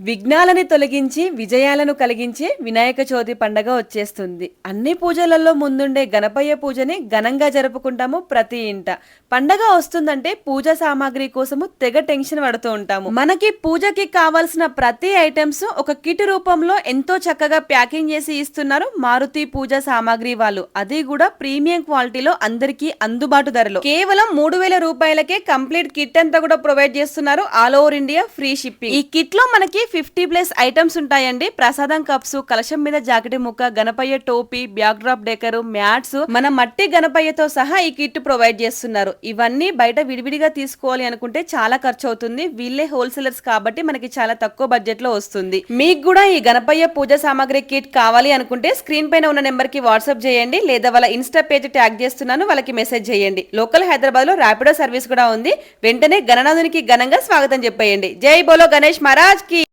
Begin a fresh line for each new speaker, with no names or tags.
విఘ్నాలని తొలగించి విజయాలను కలిగించే వినాయక చవితి పండగ వచ్చేస్తుంది. అన్ని పూజలలో ముందుండే గణపయ్య పూజని ఘనంగా జరుపుకుంటాము ప్రతి ఇంట. పండగ వస్తుందంటే పూజ సామాగ్రి కోసము తెగ టెన్షన్ పడుతూ ఉంటాము. మనకి పూజకి కావాల్సిన ప్రతి ఐటమ్స్ ఒక కిట్ రూపంలో ఎంతో చక్కగా ప్యాకింగ్ చేసి ఇస్తున్నారు మారుతి పూజ సామాగ్రి వాళ్ళు. అది కూడా ప్రీమియం క్వాలిటీలో అందరికీ అందుబాటు ధరలో. కేవలం మూడు వేల రూపాయలకే కంప్లీట్ కిట్ అంతా కూడా ప్రొవైడ్ చేస్తున్నారు all over India free shipping. ఈ కిట్లో మనకి ఫిఫ్టీ ప్లస్ ఐటమ్స్ ఉంటాయండి. ప్రసాదం కప్స్ కలశం మీద జాకెట్ ముక్క గణపయ్య టోపీ బ్యాక్ డ్రాప్ డెకర్ మ్యాట్స్ మన మట్టి గణపయ్యతో సహా ఈ కిట్ ప్రొవైడ్ చేస్తున్నారు. ఇవన్నీ బయట విడివిడిగా తీసుకోవాలి అనుకుంటే చాలా ఖర్చు అవుతుంది వీళ్ళే హోల్సేలర్స్ కాబట్టి మనకి చాలా తక్కువ బడ్జెట్లో వస్తుంది. మీకు కూడా ఈ గణపయ్య పూజ సామాగ్రి కిట్ కావాలి అనుకుంటే స్క్రీన్ పైన ఉన్న నెంబర్కి వాట్సాప్ చేయండి. లేదా వాళ్ళ ఇన్స్టా పేజ్ ట్యాగ్ చేస్తున్నాను. వాళ్ళకి మెసేజ్ చేయండి. లోకల్ హైదరాబాద్లో ర్యాపిడో సర్వీస్ కూడా ఉంది. వెంటనే గణనాథునికి ఘనంగా స్వాగతం చెప్పేయండి. జై బోలో గణేష్ మహారాజ్కి